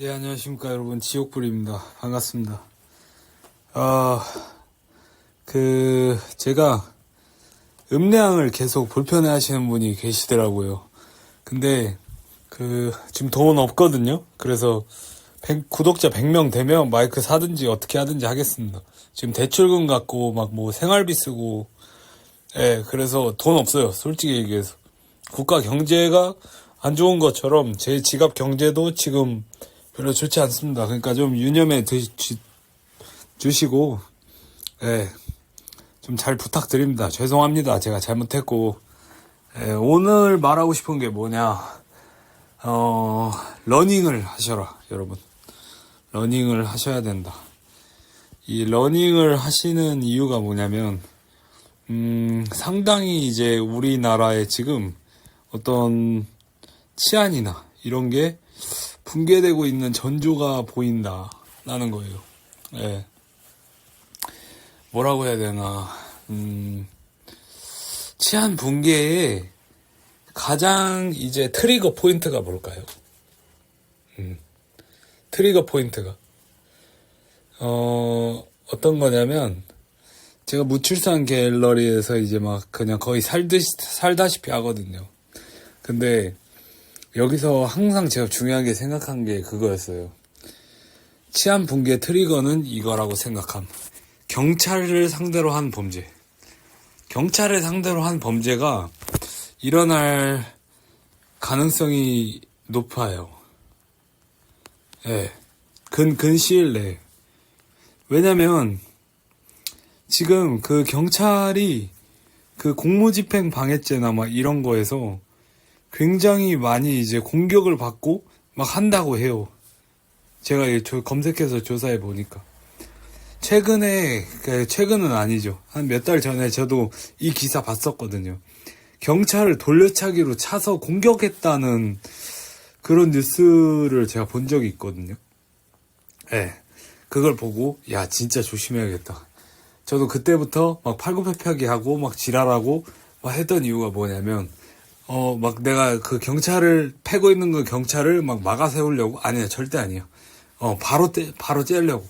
예, 안녕하십니까, 여러분. 지옥불입니다. 반갑습니다. 아, 그, 제가 음량을 계속 불편해 하시는 분이 계시더라고요. 근데, 그, 지금 돈 없거든요? 그래서, 100 구독자 100명 되면 마이크 사든지 어떻게 하든지 하겠습니다. 지금 대출금 갖고, 막 뭐 생활비 쓰고, 예, 그래서 돈 없어요. 솔직히 얘기해서. 국가 경제가 안 좋은 것처럼 제 지갑 경제도 지금 별로 좋지 않습니다. 그러니까 좀 유념해 주시고, 예, 좀 잘 부탁드립니다. 죄송합니다. 제가 잘못했고, 예, 오늘 말하고 싶은 게 뭐냐, 어, 러닝을 하셔라, 여러분. 러닝을 하셔야 된다. 이 러닝을 하시는 이유가 뭐냐면, 음, 상당히 이제 우리나라에 지금 어떤 치안이나 이런 게 붕괴되고 있는 전조가 보인다라는 거예요. 예. 뭐라고 해야 되나, 음, 치안 붕괴의 가장 이제 트리거 포인트가 뭘까요? 음, 트리거 포인트가. 어, 어떤 거냐면, 제가 무출산 갤러리에서 이제 막 그냥 거의 살듯이, 살다시피 하거든요. 근데 여기서 항상 제가 중요하게 생각한 게 그거였어요. 치안 붕괴 트리거는 이거라고 생각함. 경찰을 상대로 한 범죄. 경찰을 상대로 한 범죄가 일어날 가능성이 높아요. 예. 근, 근 시일 내에. 왜냐면, 지금 그 경찰이 그 공무집행 방해죄나 막 이런 거에서 굉장히 많이 이제 공격을 받고 막 한다고 해요. 제가 검색해서 조사해 보니까. 최근에, 그 최근은 아니죠. 한 몇 달 전에 저도 이 기사 봤었거든요. 경찰을 돌려차기로 차서 공격했다는 그런 뉴스를 제가 본 적이 있거든요. 예. 그걸 보고, 야, 진짜 조심해야겠다. 저도 그때부터 막 팔굽혀펴기 하고 막 지랄하고 막 했던 이유가 뭐냐면 어 막 내가 그 경찰을 패고 있는 그 경찰을 막 막아 세우려고? 아니요 절대 아니에요. 어 바로 떼 바로 째려고.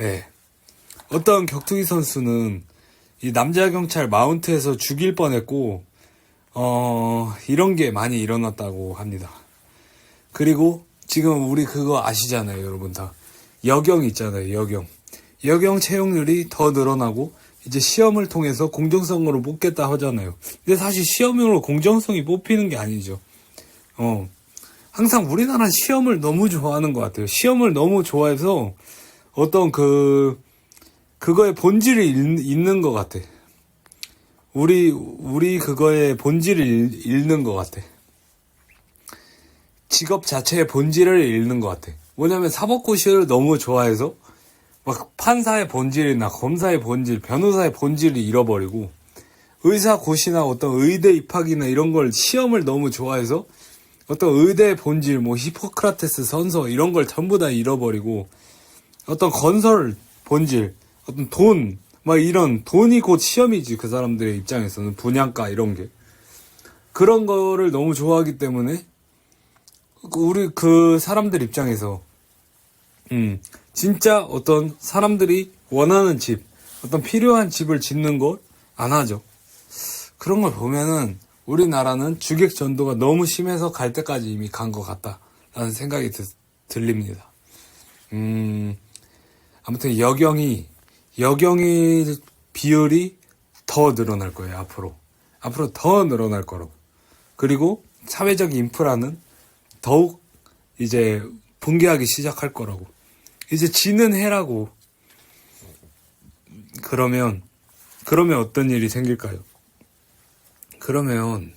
예. 어떤 격투기 선수는 이 남자 경찰 마운트에서 죽일 뻔했고 어 이런 게 많이 일어났다고 합니다. 그리고 지금 우리 그거 아시잖아요 여러분 다. 여경 있잖아요 여경. 여경 채용률이 더 늘어나고 이제 시험을 통해서 공정성으로 뽑겠다 하잖아요. 근데 사실 시험으로 공정성이 뽑히는 게 아니죠. 어. 항상 우리나라 시험을 너무 좋아하는 것 같아요. 시험을 너무 좋아해서 어떤 그, 그거의 본질을 잃, 잃는 것 같아. 우리, 우리 그거의 본질을 잃, 잃는 것 같아. 직업 자체의 본질을 잃는 것 같아. 뭐냐면 사법고시를 너무 좋아해서 막 판사의 본질이나 검사의 본질, 변호사의 본질을 잃어버리고 의사 고시나 어떤 의대 입학이나 이런 걸 시험을 너무 좋아해서 어떤 의대의 본질, 뭐 히포크라테스 선서 이런 걸 전부 다 잃어버리고 어떤 건설 본질, 어떤 돈, 막 이런 돈이 곧 시험이지 그 사람들의 입장에서는 분양가 이런 게. 그런 거를 너무 좋아하기 때문에 우리 그 사람들 입장에서 음, 진짜 어떤 사람들이 원하는 집, 어떤 필요한 집을 짓는 걸 안 하죠. 그런 걸 보면은 우리나라는 주객 전도가 너무 심해서 갈 때까지 이미 간 것 같다라는 생각이 드, 들립니다. 음, 아무튼 여경이, 여경이 비율이 더 늘어날 거예요, 앞으로. 앞으로 더 늘어날 거라고. 그리고 사회적 인프라는 더욱 이제 붕괴하기 시작할 거라고. 이제 지는 해라고. 그러면, 그러면 어떤 일이 생길까요? 그러면,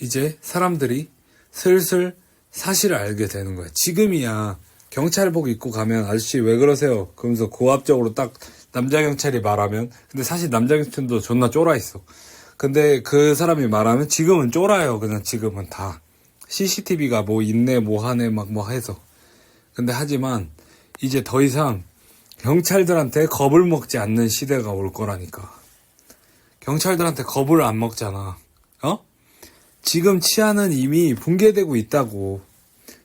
이제 사람들이 슬슬 사실을 알게 되는 거야. 지금이야, 경찰복 입고 가면, 아저씨 왜 그러세요? 그러면서 고압적으로 딱 남자 경찰이 말하면, 근데 사실 남자 경찰도 존나 쫄아 있어. 근데 그 사람이 말하면 지금은 쫄아요. 그냥 지금은 다. CCTV가 뭐 있네, 뭐 하네, 막 뭐 해서. 근데 하지만 이제 더 이상 경찰들한테 겁을 먹지 않는 시대가 올 거라니까. 경찰들한테 겁을 안 먹잖아. 어? 지금 치안은 이미 붕괴되고 있다고.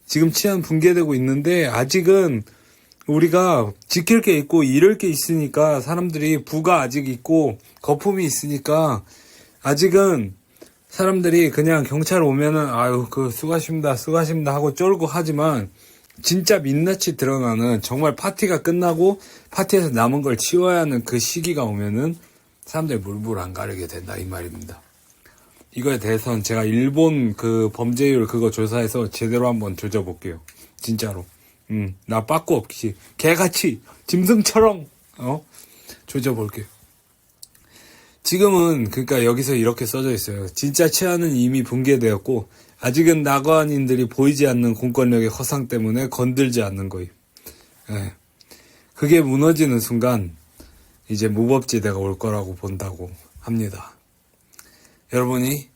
지금 치안 붕괴되고 있는데 아직은 우리가 지킬 게 있고 잃을 게 있으니까 사람들이 부가 아직 있고 거품이 있으니까 아직은 사람들이 그냥 경찰 오면은 아유 그 수고하십니다 수고하십니다 하고 쫄고 하지만 진짜 민낯이 드러나는 정말 파티가 끝나고 파티에서 남은 걸 치워야 하는 그 시기가 오면은 사람들이 물불 안 가리게 된다 이 말입니다. 이거에 대해서는 제가 일본 그 범죄율 그거 조사해서 제대로 한번 조져볼게요. 진짜로. 음, 나 빠꾸 없이 개같이 짐승처럼 어 조져볼게요. 지금은 그러니까 여기서 이렇게 써져 있어요. 진짜 치안은 이미 붕괴되었고 아직은 나관인들이 보이지 않는 공권력의 허상 때문에 건들지 않는 거예요. 예. 그게 무너지는 순간 이제 무법지대가 올 거라고 본다고 합니다. 여러분이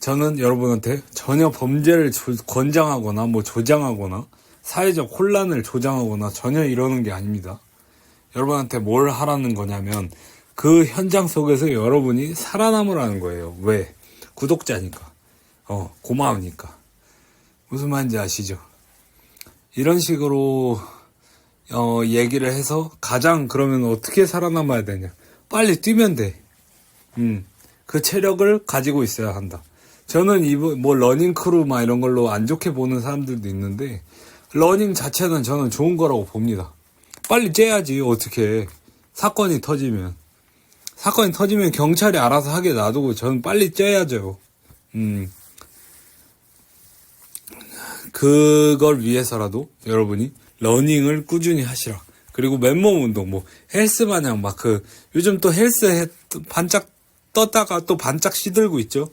저는 여러분한테 전혀 범죄를 조- 권장하거나 뭐 조장하거나 사회적 혼란을 조장하거나 전혀 이러는 게 아닙니다. 여러분한테 뭘 하라는 거냐면 그 현장 속에서 여러분이 살아남으라는 거예요. 왜? 구독자니까. 어, 고마우니까. 무슨 말인지 아시죠? 이런 식으로 어, 얘기를 해서 가장 그러면 어떻게 살아남아야 되냐? 빨리 뛰면 돼. 음, 그 체력을 가지고 있어야 한다. 저는 이뭐 러닝 크루 막 이런 걸로 안 좋게 보는 사람들도 있는데 러닝 자체는 저는 좋은 거라고 봅니다. 빨리 째야지 어떻게 사건이 터지면 사건이 터지면 경찰이 알아서 하게 놔두고 저는 빨리 째야죠. 음. 그걸 위해서라도 여러분이 러닝을 꾸준히 하시라. 그리고 맨몸 운동, 뭐 헬스 마냥 막 그 요즘 또 헬스 반짝 떴다가 또 반짝 시들고 있죠.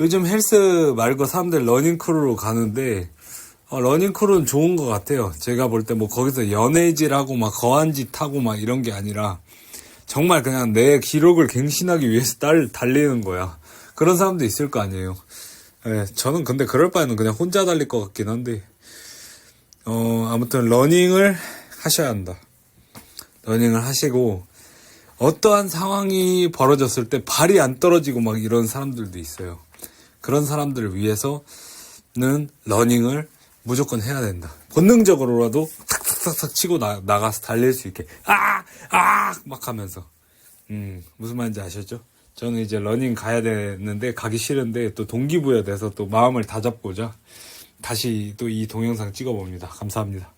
요즘 헬스 말고 사람들 러닝 크루로 가는데 어, 러닝 크루는 좋은 것 같아요. 제가 볼 때 뭐 거기서 연애질하고 막 거한 짓 하고 막 이런 게 아니라 정말 그냥 내 기록을 갱신하기 위해서 딸, 달리는 거야. 그런 사람도 있을 거 아니에요. 예, 저는 근데 그럴 바에는 그냥 혼자 달릴 것 같긴 한데, 어, 아무튼 러닝을 하셔야 한다. 러닝을 하시고, 어떠한 상황이 벌어졌을 때 발이 안 떨어지고 막 이런 사람들도 있어요. 그런 사람들을 위해서는 러닝을 무조건 해야 된다. 본능적으로라도 탁 탁탁탁 치고 나, 나가서 달릴 수 있게 아! 아! 막 하면서 음 무슨 말인지 아셨죠? 저는 이제 러닝 가야 되는데 가기 싫은데 또 동기부여 돼서 또 마음을 다잡고자 다시 또 이 동영상 찍어봅니다. 감사합니다.